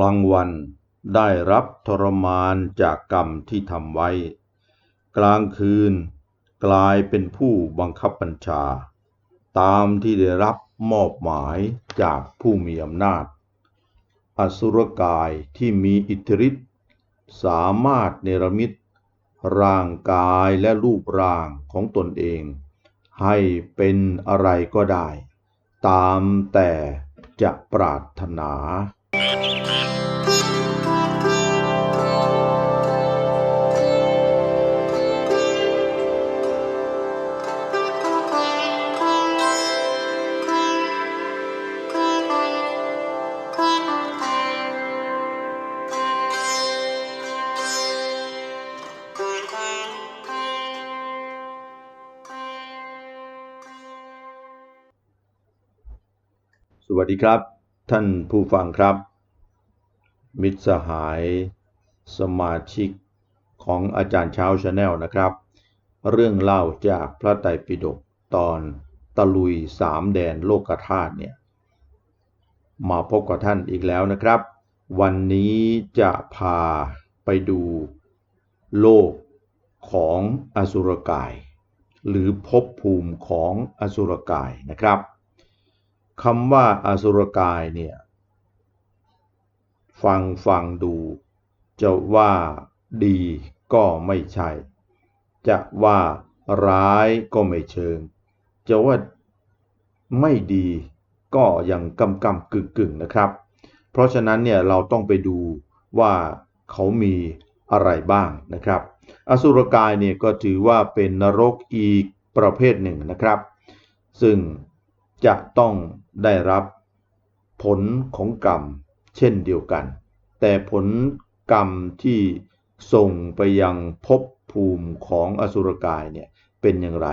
ลางวันได้รับทรมานจากกรรมที่ทำไว้ กลางคืนกลายเป็นผู้บังคับบัญชา ตามที่ได้รับมอบหมายจากผู้มีอำนาจ อสุรกายที่มีอิทธิฤทธิ์สามารถเนรมิตร่างกายและรูปร่างของตนเอง ให้เป็นอะไรก็ได้ ตามแต่จะปรารถนา วัสดีครับ ท่านผู้ฟังครับ มิตรสหายสมาชิกของอาจารย์เช้าชาแนลนะครับ เรื่องเล่าจากพระไตรปิฎกตอนตะลุยสามแดนโลกธาตุเนี่ยมาพบกับท่านอีกแล้วนะครับ วันนี้จะพาไปดูโลกของอสุรกาย หรือภพภูมิของอสุรกายนะครับคำว่าอสุรกายเนี่ย ฟังฟังดู จะว่าดีก็ไม่ใช่ จะว่าร้ายก็ไม่เชิง จะว่าไม่ดีก็ยังกำกำกึ่งกึ่งนะครับ เพราะฉะนั้นเนี่ยเราต้องไปดูว่าเขามีอะไรบ้างนะครับ อสุรกายเนี่ยก็ถือว่าเป็นนรกอีกประเภทหนึ่งนะครับ ซึ่งจะต้องได้รับผลของกรรม เช่นเดียวกัน แต่ผลกรรมที่ส่งไปยังภพภูมิของอสุรกายเนี่ยเป็นอย่างไร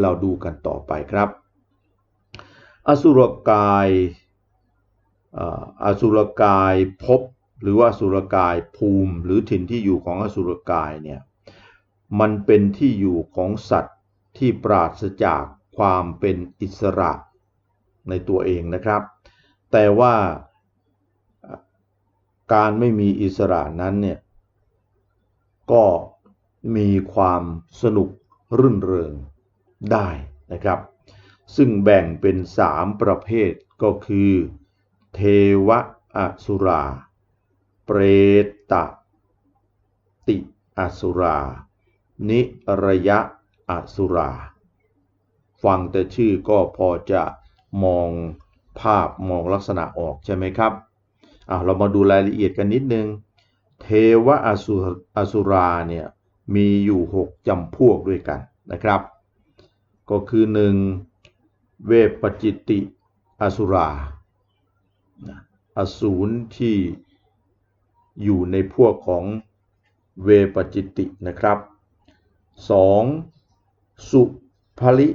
เราดูกันต่อไปครับ อสุรกายเอ่ออสุรกายภพหรือว่าอสุรกายภูมิ หรือถิ่นที่อยู่ของอสุรกายเนี่ยมันเป็นที่อยู่ของสัตว์ที่ปราศจากความเป็นอิสระในตัวเองนะครับ แต่ว่า การไม่มีอิสระนั้นเนี่ยก็มีความสนุกรื่นเริงได้นะครับ ซึ่งแบ่งเป็นสามประเภทก็คือ เทวะอสุรา เปรตะ ติอสุรา นิระยะอสุรา ฟังแต่ชื่อก็พอจะมองภาพมองลักษณะออกใช่ไหมครับ เรามาดูรายละเอียดกันนิดนึง เทวอสุอสุราเนี่ยมีอยู่ 6จำพวกด้วยกันนะครับ ก็คือ 1. เวปจิติอสุราอสูรที่อยู่ในพวกของเวปจิตินะครับ 2. สุภลิ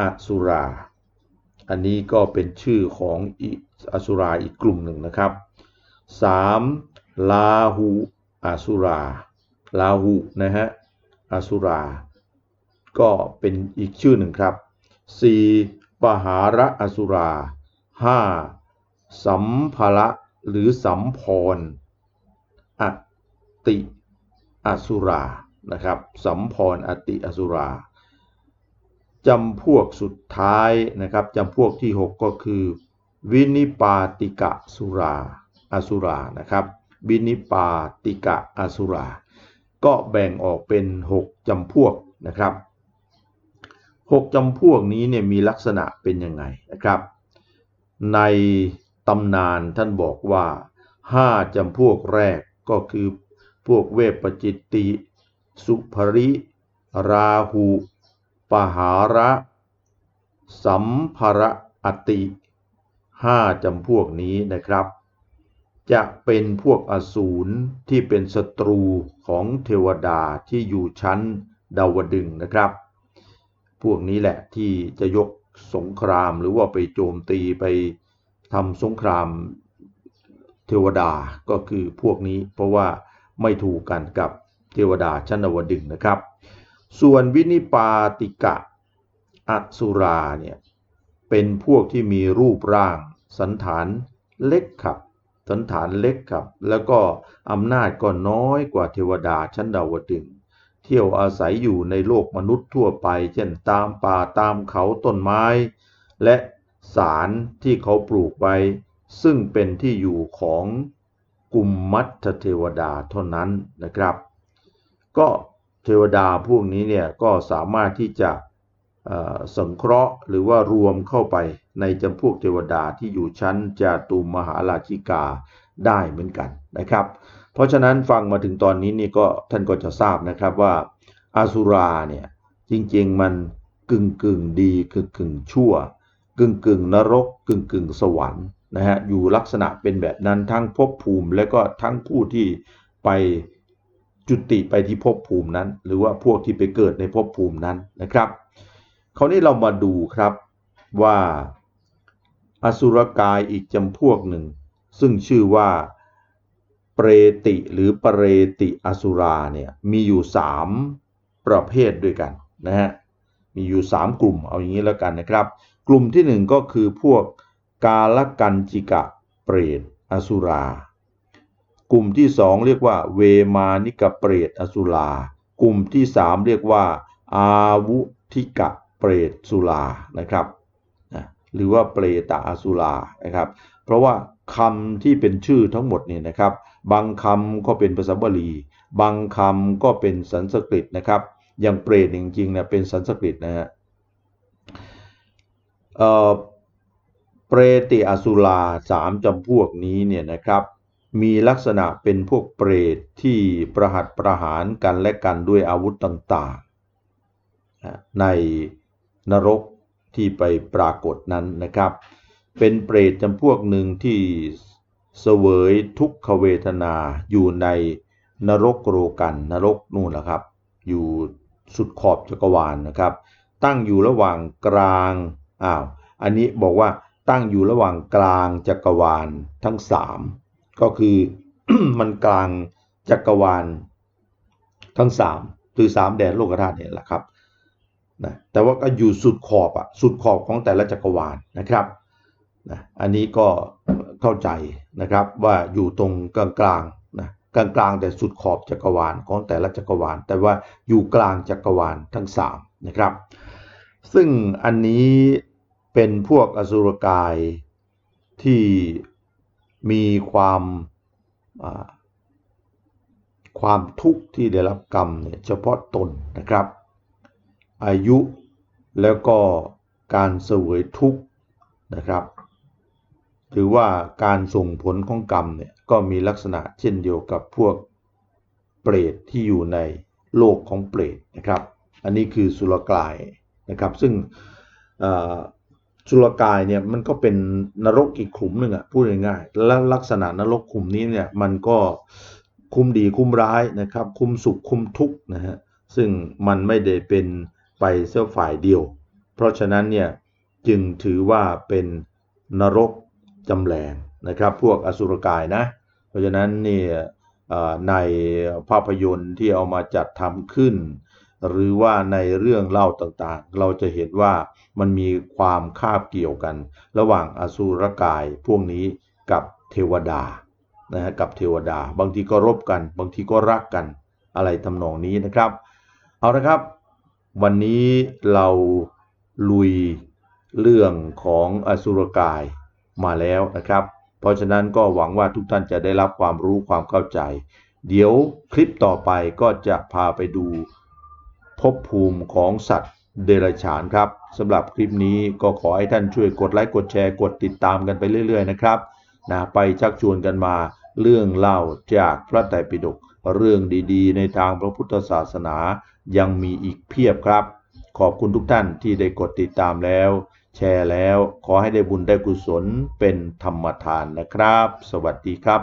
อสุรา อันนี้ก็เป็นชื่อของอสุราอีกกลุ่มหนึ่งนะครับ 3. ลาหูอสุราลาหูนะฮะอสุรา ก็เป็นอีกชื่อหนึ่งครับ 4. ปหาระอสุรา 5. สัมภระหรือสัมพรอติอสุรานะครับสัมพรอติอสุราจำพวกสุดท้ายนะครับจำพวกที่ 6 ก็คือ วินิปาติกะสุรา อสุรานะครับวินิปาติกะอสุรา ก็แบ่งออกเป็น 6จำพวกนะครับ 6จำพวกนี้เนี่ยมีลักษณะเป็นยังไงนะครับ ในตำนานท่านบอกว่า 5จำพวกแรกก็คือพวกเวปจิตติ สุภริ ราหูปหาระ สัมภระอติห้าจำพวกนี้นะครับ จะเป็นพวกอสูรที่เป็นศัตรูของเทวดาที่อยู่ชั้นดาวดึงนะครับ พวกนี้แหละที่จะยกสงครามหรือว่าไปโจมตีไปทำสงครามเทวดาก็คือพวกนี้เพราะว่าไม่ถูกกันกับเทวดาชั้นดาวดึงนะครับ ส่วนวินิปาติกะอสุราเนี่ยเป็นพวกที่มีรูปร่างสันฐานเล็กครับ สันฐานเล็กครับ แล้วก็อำนาจก็น้อยกว่าเทวดาชั้นดาวดึงเที่ยวอาศัยอยู่ในโลกมนุษย์ทั่วไป เช่นตามป่าตามเขาต้นไม้ และสารที่เขาปลูกไว้ ซึ่งเป็นที่อยู่ของกุมมัตเทวดาเท่านั้นนะครับ ก็เทวดาพวกนี้เนี่ยก็สามารถที่จะเสังเคราะห์หรือว่ารวมเข้าไปในจำพวกเทวดาที่อยู่ชั้นจาตุมมหาราชิกาได้เหมือนกันนะครับ เพราะฉะนั้นฟังมาถึงตอนนี้นี่ก็ท่านก็จะทราบนะครับว่าอาสุราเนี่ยจริงๆมันกึ่งกึ่งดีคือกึ่งชั่ว กึ่งกึ่งนรก กึ่งกึ่งสวรรค์นะฮะอยู่ลักษณะเป็นแบบนั้นทั้งภพภูมิและก็ทั้งผู้ที่ไปจุติไปที่ภพภูมินั้น หรือว่าพวกที่ไปเกิดในภพภูมินั้นนะครับ คราวนี้เรามาดูครับว่าอสุรกายอีกจำพวกหนึ่ง ซึ่งชื่อว่าเปรติหรือปเรติอสุราเนี่ยมีอยู่สามประเภทด้วยกันนะฮะมีอยู่สามกลุ่มเอาอย่างนี้แล้วกันนะครับ กลุ่มที่หนึ่งก็คือพวกกาลกันจิกะเปรตอสุรา กลุ่มที่สองเรียกว่า เวมานิกะเปรตอสุรา กลุ่มที่สามเรียกว่า อาวุธิกะ เปรตสุรานะครับหรือว่าเปรตอสุรานะครับ เพราะว่าคำที่เป็นชื่อทั้งหมดเนี่ยนะครับ บางคำก็เป็นภาษาบาลี บางคำก็เป็นสันสกฤตนะครับ อย่างเปรตจริงๆเนี่ยเป็นสันสกฤตนะฮะเอ่อเปรติอสุราสามจำพวกนี้เนี่ยนะครับ มีลักษณะเป็นพวกเปรตที่ประหัตประหารกันและกันด้วยอาวุธต่างๆ ใน นรกที่ไปปรากฏนั้นนะครับ เป็นเปรตจำพวกหนึ่งที่เสวยทุกขเวทนาอยู่ในนรกโรกันนรกนู่นแหละครับ อยู่สุดขอบจักรวาลนะครับ ตั้งอยู่ระหว่างกลางอ้าวอันนี้บอกว่าตั้งอยู่ระหว่างกลางจักรวาลทั้งสามก็คือมันกลางจักรวาลทั้งสามคือสามแดนโลกธาตุเนี่ยแหละครับ นะแต่ว่าก็อยู่สุดขอบอะสุดขอบของแต่ละจักรวาลนะครับนะอันนี้ก็เข้าใจนะครับว่าอยู่ตรงกลางกลางๆนะกลางกลางๆแต่สุดขอบจักรวาลของแต่ละจักรวาล แต่ว่าอยู่กลางจักรวาลทั้งสามนะครับ ซึ่งอันนี้เป็นพวกอสุรกายที่มีความความทุกข์ที่ได้รับกรรมเนี่ยเฉพาะตนนะครับ อายุแล้วก็การเสวยทุกข์นะครับ ถือว่าการส่งผลของกรรมเนี่ยก็มีลักษณะเช่นเดียวกับพวกเปรตที่อยู่ในโลกของเปรตนะครับ อันนี้คือสุรกายนะครับ ซึ่งสุรกายเนี่ยมันก็เป็นนรกอีกขุมหนึ่งอะพูดง่ายๆและลักษณะนรกขุมนี้เนี่ยมันก็คุมดีคุมร้ายนะครับ คุมสุขคุมทุกข์นะฮะซึ่งมันไม่ได้เป็น ไปเสียฝ่ายเดียว เพราะฉะนั้นเนี่ยจึงถือว่าเป็นนรกจำแรงนะครับ พวกอสุรกายนะ เพราะฉะนั้นเนี่ยในภาพยนตร์ที่เอามาจัดทำขึ้น หรือว่าในเรื่องเล่าต่างๆ เราจะเห็นว่ามันมีความคาบเกี่ยวกัน ระหว่างอสุรกายพวกนี้กับเทวดานะฮะกับเทวดา บางทีก็รบกัน บางทีก็รักกันอะไรทำนองนี้นะครับ เอาละครับ วันนี้เราลุยเรื่องของอสุรกายมาแล้วนะครับ เพราะฉะนั้นก็หวังว่าทุกท่านจะได้รับความรู้ความเข้าใจ เดี๋ยวคลิปต่อไปก็จะพาไปดูภพภูมิของสัตว์เดรัจฉานครับสำหรับคลิปนี้ก็ขอให้ท่านช่วยกดไลค์กดแชร์กดติดตามกันไปเรื่อย ๆ นะครับนะไปชักชวนกันมา เรื่องเล่าจากพระไตรปิฎกเรื่องดีๆ ในทางพระพุทธศาสนายังมีอีกเพียบครับ ขอบคุณทุกท่านที่ได้กดติดตามแล้ว แชร์แล้วขอให้ได้บุญได้กุศลเป็นธรรมทานนะครับ สวัสดีครับ